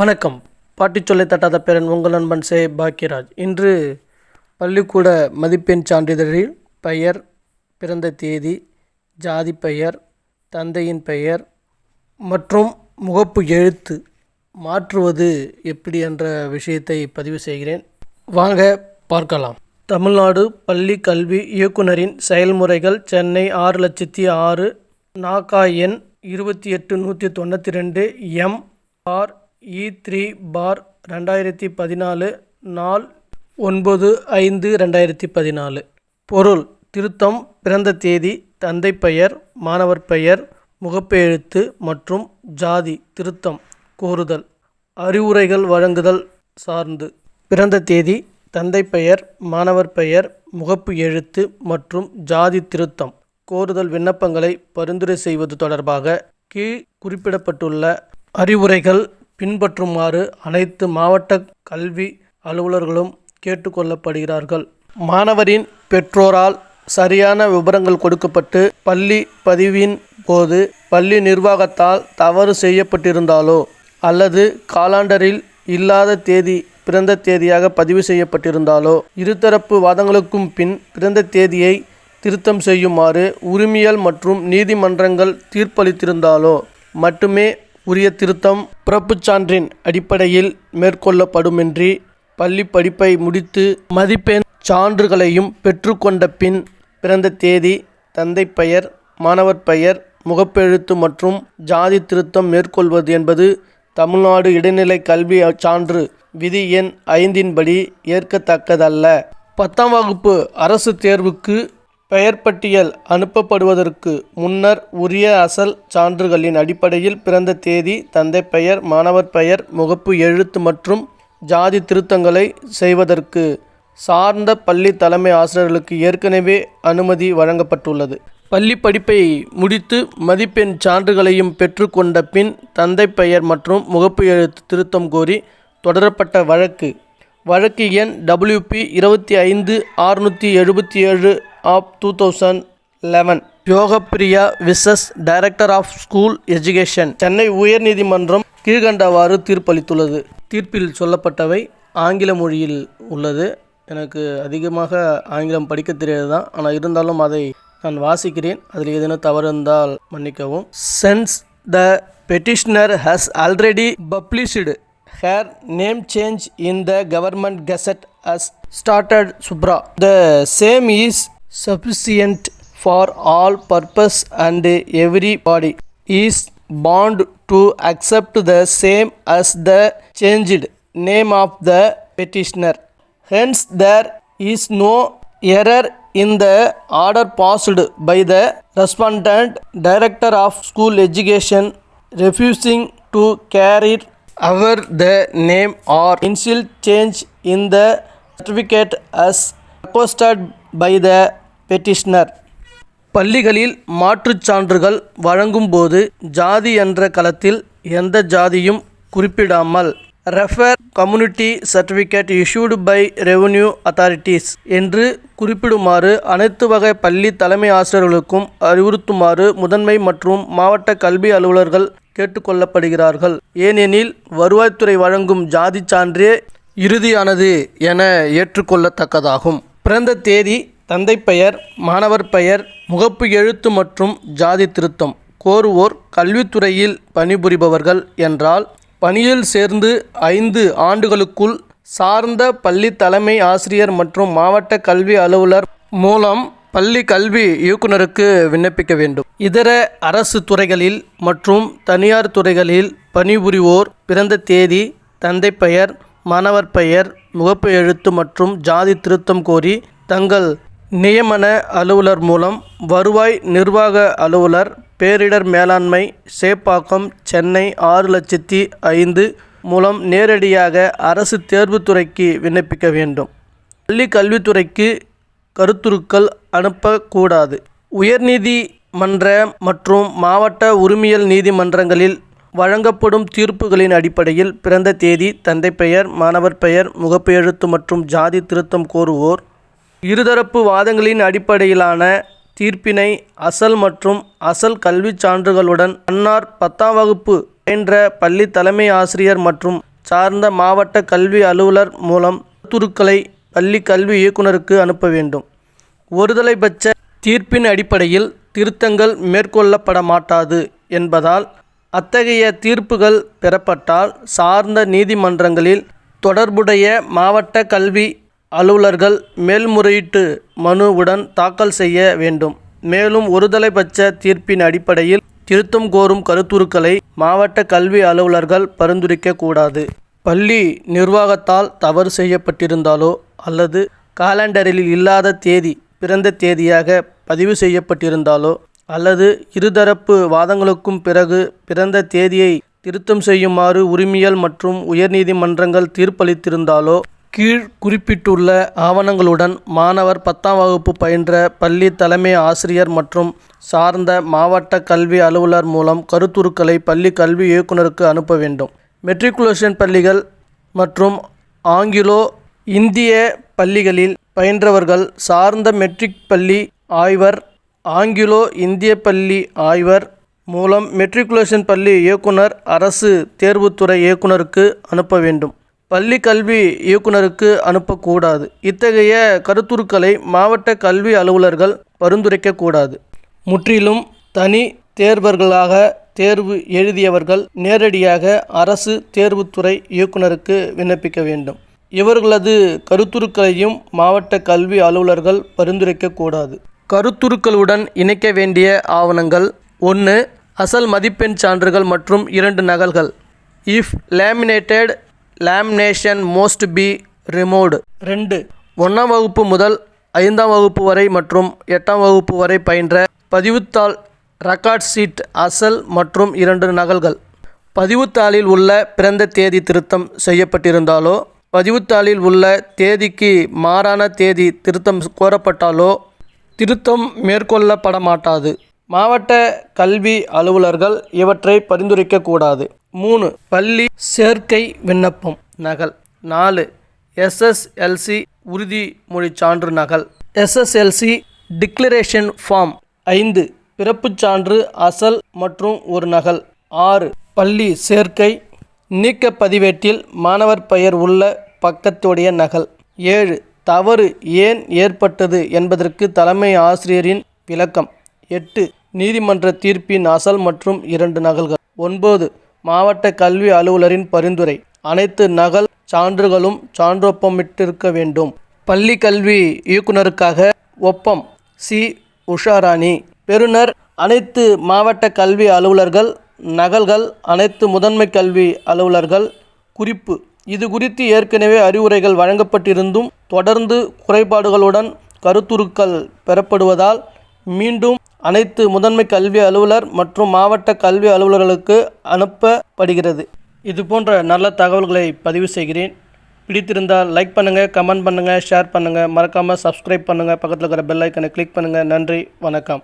வணக்கம். பாட்டி சொல்லை தட்டாத பேரன் உங்கள் நண்பன் சே பாக்கியராஜ். இன்று பள்ளிக்கூட மதிப்பெண் சான்றிதழில் பெயர் பிறந்த தேதி ஜாதி பெயர் தந்தையின் பெயர் மற்றும் முகப்பு எழுத்து மாற்றுவது எப்படி என்ற விஷயத்தை பதிவு செய்கிறேன். வாங்க பார்க்கலாம். தமிழ்நாடு பள்ளி கல்வி இயக்குனரின் செயல்முறைகள் சென்னை ஆறு லட்சத்தி ஆறு நாகா எண் இருபத்தி எட்டு நூற்றி தொண்ணூற்றி ரெண்டு M R E E three four ரெண்டாயிரத்தி பதினாலு நாள் ஒன்பது ஐந்து ரெண்டாயிரத்தி பதினாலு. பொருள் திருத்தம் பிறந்த தேதி தந்தை பெயர் மாணவர் பெயர் முகப்பெழுத்து மற்றும் ஜாதி திருத்தம் கோருதல் அறிவுரைகள் வழங்குதல் சார்ந்து. பிறந்த தேதி தந்தை பெயர் மாணவர் பெயர் முகப்பு எழுத்து மற்றும் ஜாதி திருத்தம் கோருதல் விண்ணப்பங்களை பரிந்துரை செய்வது தொடர்பாக கீழ் குறிப்பிடப்பட்டுள்ள அறிவுரைகள் பின்பற்றுமாறு அனைத்து மாவட்ட கல்வி அலுவலர்களும் கேட்டுக்கொள்ளப்படுகிறார்கள். மாணவரின் பெற்றோரால் சரியான விவரங்கள் கொடுக்கப்பட்டு பள்ளி பதிவின் போது பள்ளி நிர்வாகத்தால் தவறு செய்யப்பட்டிருந்தாலோ அல்லது காலாண்டரில் இல்லாத தேதி பிறந்த தேதியாக பதிவு செய்யப்பட்டிருந்தாலோ இருதரப்பு வாதங்களுக்கும் பின் பிறந்த தேதியை திருத்தம் செய்யுமாறு உரிமையல் மற்றும் நீதிமன்றங்கள் தீர்ப்பளித்திருந்தாலோ மட்டுமே உரிய திருத்தம் பிறப்புச் சான்றின் அடிப்படையில் மேற்கொள்ளப்படுமின்றி பள்ளி படிப்பை முடித்து மதிப்பெண் சான்றுகளையும் பெற்றுக்கொண்ட பின் பிறந்த தேதி தந்தை பெயர் மாணவர் பெயர் முகப்பெழுத்து மற்றும் ஜாதி திருத்தம் மேற்கொள்வது என்பது தமிழ்நாடு இடைநிலை கல்வி சான்று விதி எண் ஐந்தின்படி ஏற்கத்தக்கதல்ல. பத்தாம் வகுப்பு அரசு தேர்வுக்கு பெயர் பட்டியல் அனுப்பப்படுவதற்கு முன்னர் உரிய அசல் சான்றுகளின் அடிப்படையில் பிறந்த தேதி தந்தை பெயர் மாணவர் பெயர் முகப்பு எழுத்து மற்றும் ஜாதி திருத்தங்களை செய்வதற்கு சார்ந்த பள்ளி தலைமை ஆசிரியர்களுக்கு ஏற்கனவே அனுமதி வழங்கப்பட்டுள்ளது. பள்ளி படிப்பை முடித்து மதிப்பெண் சான்றுகளையும் பெற்றுக்கொண்ட பின் தந்தை பெயர் மற்றும் முகப்பு எழுத்து திருத்தம் கோரி தொடரப்பட்ட வழக்கு. வழக்கு எண் டபிள்யூபி இருபத்தி ஐந்து அறுநூற்றி எழுபத்தி ஏழு of two thousand eleven Yogapriya versus director of school education Chennai உயர்நீதிமன்றம் கீழ்கண்டவாறு தீர்ப்பளித்துள்ளது. தீர்ப்பில் சொல்லப்பட்டவை ஆங்கில மொழியில் உள்ளது. எனக்கு அதிகமாக ஆங்கிலம் படிக்க தெரியாது தான் ஆனால் இருந்தாலும் அதை நான் வாசிக்கிறேன். அதில் ஏதேனும் தவறு இருந்தால் மன்னிக்கவும். Since the petitioner has already published her name change in the government gazette as stated supra the same is sufficient for all purpose and every body is bound to accept the same as the changed name of the petitioner. Hence there is no error in the order passed by the respondent director of school education refusing to carry over the name or initial change in the certificate as requested by the petitioner. பள்ளிகளில் மாற்றுச் சான்றுகள் வழங்கும்போது ஜாதி என்ற களத்தில் எந்த ஜாதியும் குறிப்பிடாமல் refer community certificate issued by revenue authorities என்று குறிப்பிடுமாறு அனைத்து வகை பள்ளி தலைமை ஆசிரியர்களுக்கும் அறிவுறுத்துமாறு முதன்மை மற்றும் மாவட்ட கல்வி அலுவலர்கள் கேட்டுக்கொள்ளப்படுகிறார்கள். ஏனெனில் வருவாய்த்துறை வழங்கும் ஜாதி சான்றே இறுதியானது என ஏற்றுக்கொள்ளத்தக்கதாகும். பிறந்த தேதி தந்தை பெயர் மாணவர் பெயர் முகப்பு எழுத்து மற்றும் ஜாதி திருத்தம். கோருவோர் கல்வித்துறையில் பணிபுரிபவர்கள் என்றால் பணியில் சேர்ந்து ஐந்து ஆண்டுகளுக்குள் சார்ந்த பள்ளி தலைமை ஆசிரியர் மற்றும் மாவட்ட கல்வி அலுவலர் மூலம் பள்ளி கல்வி இயக்குனருக்கு விண்ணப்பிக்க வேண்டும். இதர அரசு துறைகளில் மற்றும் தனியார் துறைகளில் பணிபுரிவோர் பிறந்த தேதி தந்தை பெயர் மாணவர் பெயர் முகப்பு எழுத்து மற்றும் ஜாதி திருத்தம் கோரி தங்கள் நியமன அலுவலர் மூலம் வருவாய் நிர்வாக அலுவலர் பேரிடர் மேலாண்மை சேப்பாக்கம் சென்னை ஆறு லட்சத்தி ஐந்து மூலம் நேரடியாக அரசு தேர்வுத்துறைக்கு விண்ணப்பிக்க வேண்டும். பள்ளி கல்வித்துறைக்கு கருத்துருக்கள் அனுப்பக்கூடாது. உயர்நீதிமன்ற மற்றும் மாவட்ட உரிமையல் நீதிமன்றங்களில் வழங்கப்படும் தீர்ப்புகளின் அடிப்படையில் பிறந்த தேதி தந்தை பெயர் மாணவர் பெயர் முகப்பெழுத்து மற்றும் ஜாதி திருத்தம் கோருவோர் இருதரப்பு வாதங்களின் அடிப்படையிலான தீர்ப்பினை அசல் மற்றும் அசல் கல்விச் சான்றுகளுடன் அன்னார் பத்தாம் வகுப்பு என்ற பள்ளி தலைமை ஆசிரியர் மற்றும் சார்ந்த மாவட்ட கல்வி அலுவலர் மூலம் துருக்களை பள்ளி கல்வி இயக்குனருக்கு அனுப்ப வேண்டும். ஒருதலைபட்ச தீர்ப்பின் அடிப்படையில் திருத்தங்கள் மேற்கொள்ளப்பட மாட்டாது என்பதால் அத்தகைய தீர்ப்புகள் பெறப்பட்டால் சார்ந்த நீதிமன்றங்களில் தொடர்புடைய மாவட்ட கல்வி அலுவலர்கள் மேல்முறையீட்டு மனுவுடன் தாக்கல் செய்ய வேண்டும். மேலும் ஒருதலைபட்ச தீர்ப்பின் அடிப்படையில் திருத்தம் கோரும் கருத்துருக்களை மாவட்ட கல்வி அலுவலர்கள் பரிந்துரைக்க கூடாது. பள்ளி நிர்வாகத்தால் தவறு செய்யப்பட்டிருந்தாலோ அல்லது காலண்டரில் இல்லாத தேதி பிறந்த தேதியாக பதிவு செய்யப்பட்டிருந்தாலோ அல்லது இருதரப்பு வாதங்களுக்கும் பிறகு பிறந்த தேதியை திருத்தம் செய்யுமாறு உரிமையல் மற்றும் உயர்நீதிமன்றங்கள் தீர்ப்பளித்திருந்தாலோ கீழ் குறிப்பிட்டுள்ள ஆவணங்களுடன் மாணவர் பத்தாம் வகுப்பு பயின்ற பள்ளி தலைமை ஆசிரியர் மற்றும் சார்ந்த மாவட்ட கல்வி அலுவலர் மூலம் கருத்துருக்களை பள்ளி கல்வி இயக்குனருக்கு அனுப்ப வேண்டும். மெட்ரிகுலேஷன் பள்ளிகள் மற்றும் ஆங்கிலோ இந்திய பள்ளிகளில் பயின்றவர்கள் சார்ந்த மெட்ரிக் பள்ளி ஆய்வர் ஆங்கிலோ இந்திய பள்ளி ஆய்வர் மூலம் மெட்ரிகுலேஷன் பள்ளி இயக்குனர் அரசு தேர்வுத்துறை இயக்குனருக்கு அனுப்ப வேண்டும். பள்ளி கல்வி இயக்குனருக்கு அனுப்பக்கூடாது. இத்தகைய கருத்துருக்களை மாவட்ட கல்வி அலுவலர்கள் பரிந்துரைக்கக்கூடாது முற்றிலும் தனி தேர்வர்களாக தேர்வு எழுதியவர்கள் நேரடியாக அரசு தேர்வுத்துறை இயக்குனருக்கு விண்ணப்பிக்க வேண்டும். இவர்களது கருத்துருக்களையும் மாவட்ட கல்வி அலுவலர்கள் பரிந்துரைக்கக்கூடாது கருத்துருக்களுடன் இணைக்க வேண்டிய ஆவணங்கள் ஒன்று அசல் மதிப்பெண் சான்றுகள் மற்றும் இரண்டு நகல்கள். If laminated lamination must be removed. ரெண்டு ஒன்றாம் வகுப்பு முதல் ஐந்தாம் வகுப்பு வரை மற்றும் எட்டாம் வகுப்பு வரை பயின்ற பதிவுத்தாள் ரெக்கார்ட் சீட் அசல் மற்றும் இரண்டு நகல்கள். பதிவுத்தாளில் உள்ள பிறந்த தேதி திருத்தம் செய்யப்பட்டிருந்தாலோ பதிவுத்தாளில் உள்ள தேதிக்கு மாறான தேதி திருத்தம் கோரப்பட்டாலோ திருத்தம் மேற்கொள்ளப்பட மாட்டாது மாவட்ட கல்வி அலுவலர்கள் இவற்றை பரிந்துரைக்கக்கூடாது மூணு பள்ளி சேர்க்கை விண்ணப்பம் நகல். நாலு எஸ்எஸ்எல்சி உறுதிமொழி சான்று நகல். SSLC declaration form. ஐந்து பிறப்புச் சான்று அசல் மற்றும் ஒரு நகல். ஆறு பள்ளி சேர்க்கை நீக்க பதிவேட்டில் மாணவர் பெயர் உள்ள பக்கத்துடைய நகல். ஏழு தவறு ஏன் ஏற்பட்டது என்பதற்கு தலைமை ஆசிரியரின் விளக்கம். எட்டு நீதிமன்ற தீர்ப்பின் அசல் மற்றும் இரண்டு நகல்கள். ஒன்பது மாவட்ட கல்வி அலுவலரின் பரிந்துரை. அனைத்து நகல் சான்றுகளும் சான்றொப்பமிட்டிருக்க வேண்டும். பள்ளி கல்வி இயக்குனருக்காக ஒப்பம். சி. உஷாராணி. பெறுநர் அனைத்து மாவட்ட கல்வி அலுவலர்கள் நகல்கள் அனைத்து முதன்மை கல்வி அலுவலர்கள் குறிப்பு. இது குறித்து ஏற்கனவே அறிவுரைகள் வழங்கப்பட்டிருந்தும் தொடர்ந்து குறைபாடுகளுடன் கருத்துருக்கள் பெறப்படுவதால் மீண்டும் அனைத்து முதன்மை கல்வி அலுவலர் மற்றும் மாவட்ட கல்வி அலுவலர்களுக்கு அனுப்பப்படுகிறது. இது போன்ற நல்ல தகவல்களை பதிவு செய்கிறேன். பிடித்திருந்தால் லைக் பண்ணுங்கள் கமெண்ட் பண்ணுங்கள் ஷேர் பண்ணுங்கள் மறக்காமல் சப்ஸ்கிரைப் பண்ணுங்கள் பக்கத்தில் இருக்கிற பெல் ஐக்கனை கிளிக் பண்ணுங்கள் நன்றி வணக்கம்.